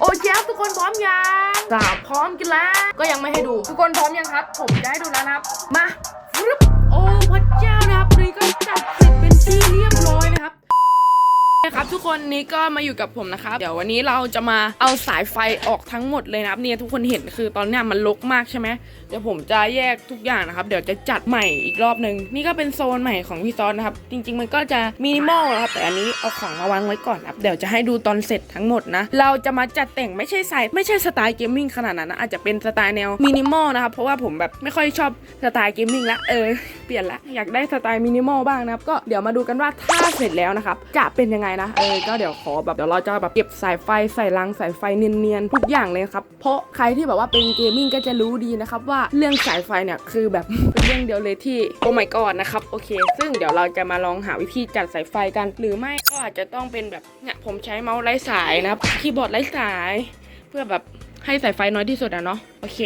โอเคครับทุกคนพร้อมยังสามพร้อมกันแล้ว ก็ยังไม่ให้ดู ทุกคนพร้อมยังครับ ผมจะให้ดูแล้วนะครับ มาฟึบโอ้พระเจ้านะครับนี่ก็จัด ทุกคนนี้ก็มาอยู่กับผมนะครับ เดี๋ยววันนี้เราจะมาเอาสายไฟออกทั้งหมดเลยนะครับเนี่ยทุกคนเห็นคือตอนเนี้ยมันรกมากใช่ไหมเดี๋ยวผมจะแยกทุกอย่างนะครับ เดี๋ยวจะจัดใหม่อีกรอบหนึ่งนี่ก็เป็นโซนใหม่ของพี่ซอนนะครับ จริง ๆ มันก็จะมินิมอลนะครับแต่อันนี้เอาของมาวางไว้ก่อนนะครับเดี๋ยวจะให้ดูตอนเสร็จทั้งหมดนะเราจะมาจัดแต่งไม่ใช่สายไม่ใช่สไตล์เกมมิ่งขนาดนั้นนะอาจจะเป็นสไตล์แนวมินิมอลนะครับเพราะว่าผมแบบไม่ค่อยชอบสไตล์เกมมิ่งละเออ ปลี่ยนละอยากได้สไตล์มินิมอลบ้างนะครับก็เดี๋ยวมาดูกันว่าถ้าเสร็จแล้วนะครับจะเป็นยังไงนะเออก็เดี๋ยวขอแบบเดี๋ยวเราจะแบบเก็บสายไฟใส่รังสายไฟเนียนๆทุกอย่างเลยครับเพราะใครที่แบบว่าเป็นเกมมิ่งก็จะรู้ดีนะครับว่าเรื่องสายไฟเนี่ยคือแบบเป็นเรื่องเดียวเลยที่โอ้ my god นะครับโอเค ซึ่งเดี๋ยวเราจะมาลองหาวิธีจัดสายไฟกัน หรือไม่ก็อาจจะต้องเป็นแบบเนี่ยผมใช้เมาส์ไร้สายนะครับคีย์บอร์ดไร้สาย เพื่อแบบให้สายไฟน้อยที่สุดอะเนาะโอเค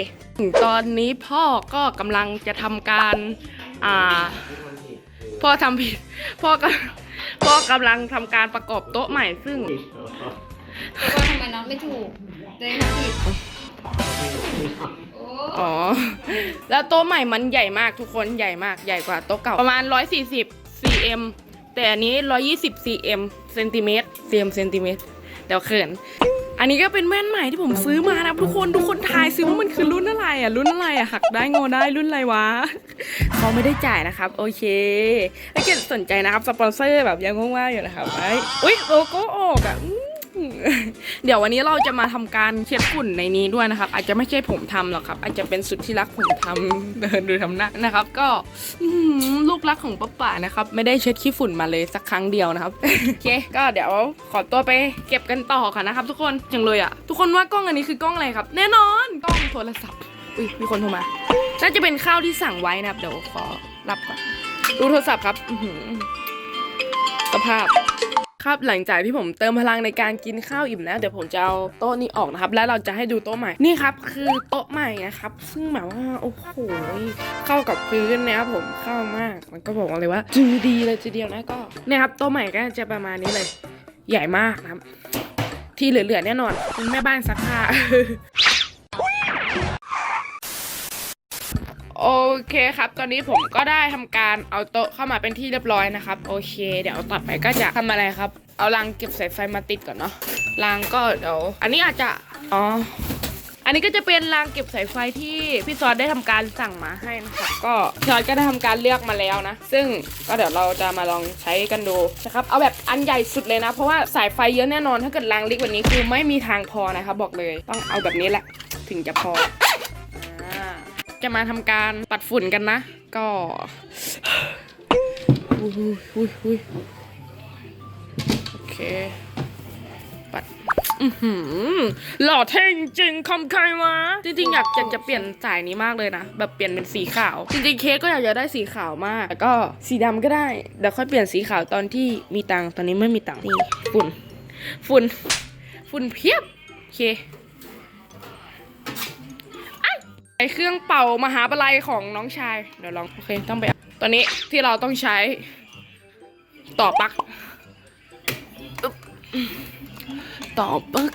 ตอนนี้พ่อก็กำลังจะทำการ อ่า พ่อทำผิด พ่อก็พ่อกำลังทำการประกอบโต๊ะใหม่ซึ่งแล้วก็ทำไมน้องไม่ถูกเดินมาผิดโอ้อ๋อ แล้วโต๊ะใหม่มันใหญ่มากทุกคนใหญ่มากใหญ่กว่าโต๊ะเก่า ประมาณ 140 cm แต่อันนี้ 120 cm เซนติเมตร cm เซนติเมตรเดี๋ยวเขิน อันนี้ก็เป็นแว่นใหม่ที่ผมซื้อมานะทุกคนทุกคนทายซิว่ามันคือรุ่นอะไรอะรุ่นอะไรอะหักได้งอได้รุ่นอะไรวะ เขาไม่ได้จ่ายนะครับ โอเคถ้าเกิดสนใจนะครับ สปอนเซอร์แบบยังว่างๆอยู่นะครับไอ้อุ้ยโลโก้ออกอะเดี๋ยววันนี้เราจะมาทำการเช็ดฝุ่นในนี้ด้วยนะครับ อาจจะไม่ใช่ผมทำหรอกครับ อาจจะเป็นสุดที่รักผมทำเดินดูทำหน้านะครับ ก็ลูกรักของป้าป่านะครับ ไม่ได้เช็ดขี้ฝุ่นมาเลยสักครั้งเดียวนะครับโอเคก็เดี๋ยวขอตัวไปเก็บกันต่อค่ะนะครับ ทุกคนจังเลยอะทุกคนว่ากล้องอันนี้คือกล้องอะไรครับ แน่นอนกล้องโทรศัพท์ อุ้ยมีคนโทรมา น่าจะเป็นข้าวที่สั่งไว้นะครับ เดี๋ยวขอรับก่อน ดูโทรศัพท์ครับอืสภาพ ครับหลังจากที่ผมเติมพลังในการกินข้าวอิ่มแล้ว เดี๋ยวผมจะเอาโต๊ะนี้ออกนะครับ แล้วเราจะให้ดูโต๊ะใหม่ นี่ครับ คือโต๊ะใหม่นะครับ ซึ่งแบบว่าโอ้โหเข้ากับพื้นนะครับผมเข้ามาก มันก็บอกเลยว่าจือดีเลยทีเดียวนะก็เนี่ยครับโต๊ะใหม่ก็จะประมาณนี้เลย ใหญ่มากนะครับที่เหลือๆแน่นอนเป็นแม่บ้านซักผ้า โอเคครับ ตอนนี้ผมก็ได้ทำการเอาโต๊ะเข้ามาเป็นที่เรียบร้อยนะครับ โอเค เดี๋ยวต่อไปก็จะทำอะไรครับ เอารางเก็บสายไฟมาติดก่อนเนาะรางก็เดี๋ยวอันนี้อาจจะอ๋ออันนี้ก็จะเป็นรางเก็บสายไฟที่พี่ซอสได้ทำการสั่งมาให้นะครับก็พี่ซอสก็ได้ทำการเลือกมาแล้วนะ ซึ่งก็เดี๋ยวเราจะมาลองใช้กันดูนะครับ เอาแบบอันใหญ่สุดเลยนะ เพราะว่าสายไฟเยอะแน่นอน ถ้าเกิดรางเล็กกว่านี้คือไม่มีทางพอนะครับบอกเลย ต้องเอาแบบนี้แหละ ถึงจะพอ จะมาทำการปัดฝุ่นกันนะ ก็อุ้ยอุ้ยอุ้ยโอเคปัดอือหือหล่อเท่จริงๆคำใครวะจริงๆอยากจะจะเปลี่ยนสายนี้มากเลยนะ แบบเปลี่ยนเป็นสีขาว จริงๆเค้กก็อยากจะได้สีขาวมากแต่ก็สีดำก็ได้เดี๋ยวค่อยเปลี่ยนสีขาวตอนที่มีตังค์ตอนนี้ไม่มีตังค์นี่ฝุ่น ฝุ่น ฝุ่นเพียบโอเค ไอเครื่องเป่ามหาปลัยของน้องชาย เดี๋ยวลองโอเคต้องไปเอาตอนนี้ที่เราต้องใช้ต่อปลั๊กอึ๊บต่อปลั๊ก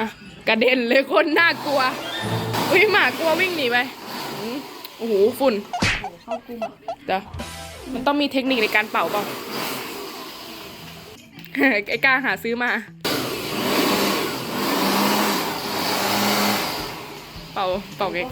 อะกระเด็นเลยคนน่ากลัวอุ้ยหมากลัววิ่งหนีไปอืมโอ้โหฝุ่นเข้ากลุ่มเดี๋ยวมันต้องมีเทคนิคในการเป่าเปล่า ไอ้กล้าหาซื้อมา เป่าเป่าเอง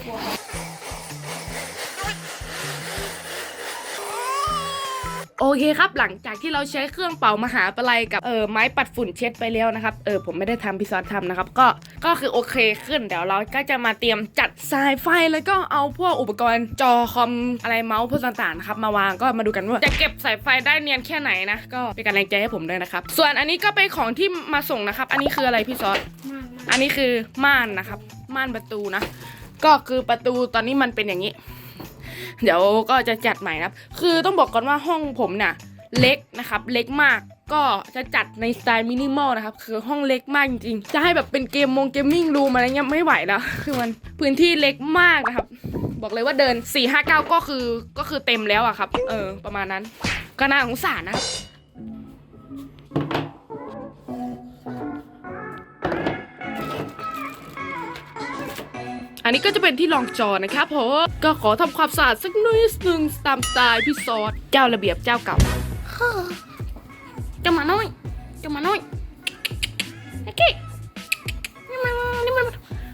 โอเคครับ หลังจากที่เราใช้เครื่องเป่ามหาปลัยกับเออไม้ปัดฝุ่นเช็ดไปแล้วนะครับเออผมไม่ได้ทำพิซซอสทำนะครับ ก็ก็คือโอเคขึ้นเดี๋ยวเราก็จะมาเตรียมจัดสายไฟแล้วก็เอาพวกอุปกรณ์จอคอมอะไรเมาส์พวกต่างๆนะครับมาวางก็มาดูกันว่าจะเก็บสายไฟได้เนียนแค่ไหนนะก็เป็นกำลังใจให้ผมด้วยนะครับ ส่วนอันนี้ก็เป็นของที่มาส่งนะครับ อันนี้คืออะไรพี่ซอสมากอันนี้คือม่านนะครับ ม่านประตูนะ ก็คือประตูตอนนี้มันเป็นอย่างนี้ เดี๋ยวก็จะจัดใหม่นะครับ คือต้องบอกก่อนว่าห้องผมน่ะเล็กนะครับ เล็กมากก็จะจัดในสไตล์มินิมอลนะครับ คือห้องเล็กมากจริงๆ จะให้แบบเป็นเกมมงเกมมิ่งรูมอะไรเงี้ยไม่ไหวแล้ว คือมันพื้นที่เล็กมากนะครับ บอกเลยว่าเดิน 4 5 9 ก็คือก็คือเต็มแล้วอะครับ เออ ประมาณนั้น ก็น่าสงสารนะครับ อันนี้ก็จะเป็นที่รองจอนะครับผมก็ขอทำความสะอาดสักนิดนึงตามสไตล์พี่ซอสเจ้าระเบียบเจ้าเก่าเจ้าหมาน้อยเจ้าหมาน้อยโอเคนี่มันนี่มัน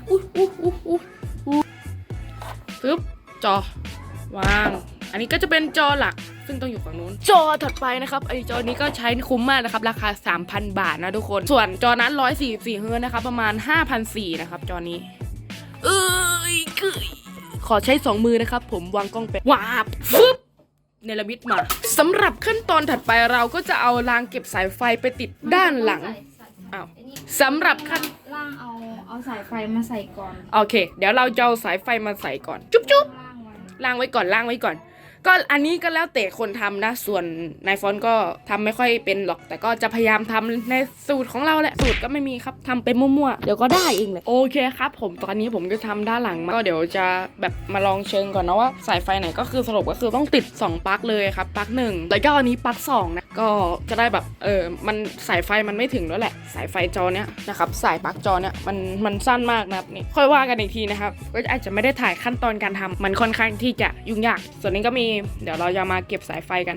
อุ้ยอุ้ยอุ้ยอุ้ยอุ้ปึ๊บจอวาง อันนี้ก็จะเป็นจอหลักซึ่งต้องอยู่ฝั่งนู้น จอถัดไปนะครับไอจอนี้ก็ใช้คุ้มมากนะครับ ราคา 3,000 บาทนะทุกคน ส่วนจอนั้น 144เฮิร์นะครับ ประมาณ5,400นะครับจอนี้ เอ้ยกึยขอใช้สองมือนะครับ ผมวางกล้องไปวาบฟึบเนรมิตมาสำหรับขั้นตอนถัดไปเราก็จะเอารางเก็บสายไฟไปติดด้านหลัง อ้าวสำหรับขั้น ล่างเอาเอาสายไฟมาใส่ก่อนโอเค เดี๋ยวเราจะเอาสายไฟมาใส่ก่อน จุ๊บจุ๊บล่างไว้ ล่างไว้ก่อนล่างไว้ก่อน ก็อันนี้ก็แล้วแต่คนทำนะ ส่วนนายฟอนก็ทำไม่ค่อยเป็นหรอก แต่ก็จะพยายามทำในสูตรของเราแหละ สูตรก็ไม่มีครับทำไปมั่วๆ เดี๋ยวก็ได้เองเลย โอเคครับ ผมตอนนี้ผมจะทำด้านหลังมาก็เดี๋ยวจะแบบมาลองเชิงก่อนนะว่าสายไฟไหนก็คือสรุปก็คือต้องติด 2ปลั๊กเลยครับปลั๊กหนึ่งแล้วก็อันนี้ปลั๊กสองนะ ก็จะได้แบบเออมันสายไฟมันไม่ถึงแล้วแหละ สายไฟจอเนี้ยนะครับ สายปลั๊กจอเนี้ยมันมันสั้นมากนะครับนี่ค่อยว่ากันอีกทีนะครับ ก็อาจจะไม่ได้ถ่ายขั้นตอนการทำมันค่อนข้างที่จะยุ่งยาก ส่วนนี้ก็มีเดี๋ยวเราจะมาเก็บสายไฟกัน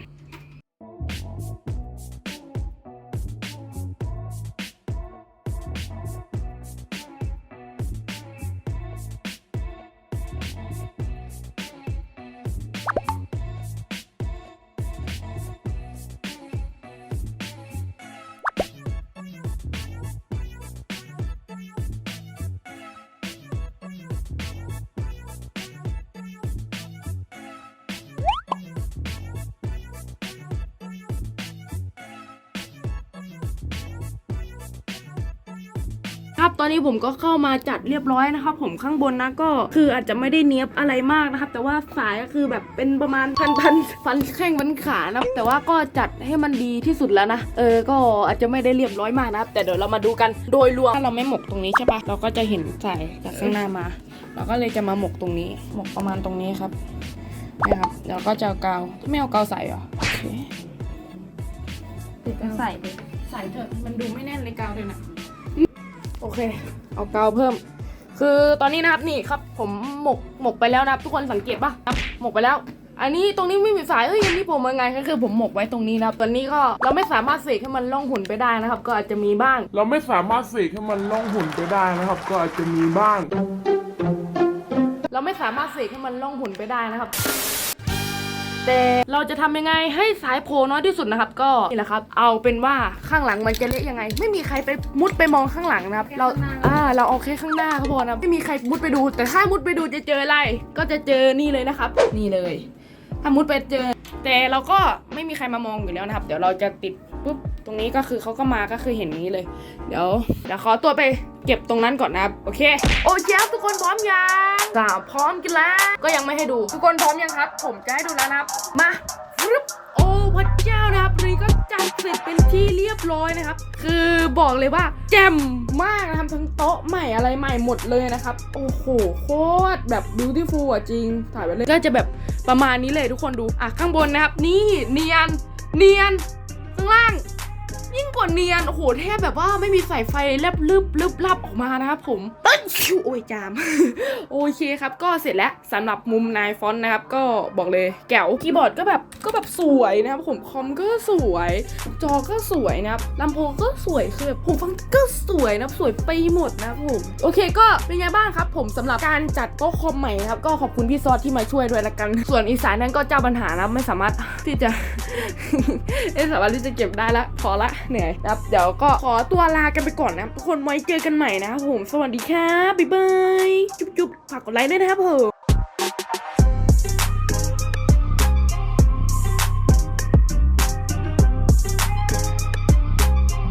ตอนนี้ผมก็เข้ามาจัดเรียบร้อยนะครับ ผมข้างบนนะก็คืออาจจะไม่ได้เนี้ยบอะไรมากนะครับ แต่ว่าสายก็คือแบบเป็นประมาณพันพันฟันแข้งฟันขานะครับแต่ว่าก็จัดให้มันดีที่สุดแล้วนะเออก็อาจจะไม่ได้เรียบร้อยมากนะครับ แต่เดี๋ยวเรามาดูกันโดยรวมถ้าเราไม่หมกตรงนี้ใช่ปะเราก็จะเห็นสายจากข้างหน้ามาเราก็เลยจะมาหมกตรงนี้ หมกประมาณตรงนี้ครับนะครับเดี๋ยวก็จะเอากาวไม่เอากาวใส่เหรอโอเคติดก็ใส่ไปใส่เถอะมันดูไม่แน่นเลยกาวเลยนะ โอเค เอากาวเพิ่ม คือตอนนี้นะครับนี่ครับ ผมหมกหมกไปแล้วนะครับ ทุกคนสังเกตปะครับหมกไปแล้ว อันนี้ตรงนี้ไม่มีสายเอ้ยอันนี้ผมยังไงก็คือผมหมกไว้ตรงนี้นะครับตอนนี้ก็เราไม่สามารถเสกให้มันล่องหุ่นไปได้นะครับ ก็อาจจะมีบ้าง เราไม่สามารถเสกให้มันล่องหุ่นไปได้นะครับ ก็อาจจะมีบ้าง เราไม่สามารถเสกให้มันล่องหุ่นไปได้นะครับ แต่เราจะทำยังไงให้สายโผล่น้อยที่สุดนะครับ ก็นี่แหละครับ เอาเป็นว่าข้างหลังมันจะเละยังไง ไม่มีใครไปมุดไปมองข้างหลังนะครับ เราอ่าเราเอาแค่ข้างหน้าก็พอนะไม่มีใครมุดไปดู แต่ถ้ามุดไปดูจะเจออะไร ก็จะเจอนี่เลยนะครับ นี่เลย ถ้ามุดไปเจอ แต่เราก็ไม่มีใครมามองอยู่แล้วนะครับ เดี๋ยวเราจะติดปุ๊บตรงนี้ก็คือเขาก็มาก็คือเห็นนี้เลย เดี๋ยวเดี๋ยวขอตัวไป เก็บตรงนั้นก่อนนะครับ โอเค โอเคครับทุกคนพร้อมยังสาวพร้อมกันแล้ว ก็ยังไม่ให้ดู ทุกคนพร้อมยังครับ ผมจะให้ดูแล้วนะครับ มาฟรึบโอ้พระเจ้านะครับนี่ก็จัดเสร็จเป็นที่เรียบร้อยนะครับ คือบอกเลยว่าแจ่มมากนะครับทั้งโต๊ะใหม่อะไรใหม่หมดเลยนะครับ โอ้โหโคตรแบบบิวตี้ฟูลอะจริง ถ่ายไว้เลยก็จะแบบประมาณนี้เลยทุกคนดู อะข้างบนนะครับ นี่เนียนเนียนข้างล่าง ยิ่งกว่าเนียน โอ้โหแทบแบบว่าไม่มีสายไฟแลบลึบลึบลับออกมานะครับผมเอ้ยชิวโอ้ยจาม โอเคครับ ก็เสร็จแล้วสำหรับมุมนายฟอนต์นะครับ ก็บอกเลยแก้วคีย์บอร์ดก็แบบก็แบบสวยนะครับผมคอมก็สวย จอก็สวยนะครับลำโพงก็สวยคือแบบหูฟังก็สวยนะครับสวยไปหมดนะครับผมโอเค ก็เป็นไงบ้างครับ ผมสำหรับการจัดโต๊ะคอมใหม่นะครับก็ขอบคุณพี่ซอสที่มาช่วยด้วยละกัน ส่วนอีสานนั้นก็เจ้าปัญหานะครับไม่สามารถที่จะไม่สามารถที่จะเก็บได้ละพอละเหนื่อยนะครับเดี๋ยวก็ขอตัวลากันไปก่อนนะทุกคนไว้เจอกันใหม่นะครับผม สวัสดีครับบ๊ายบายจุ๊บๆฝากกดไลค์ด้วยนะครับผม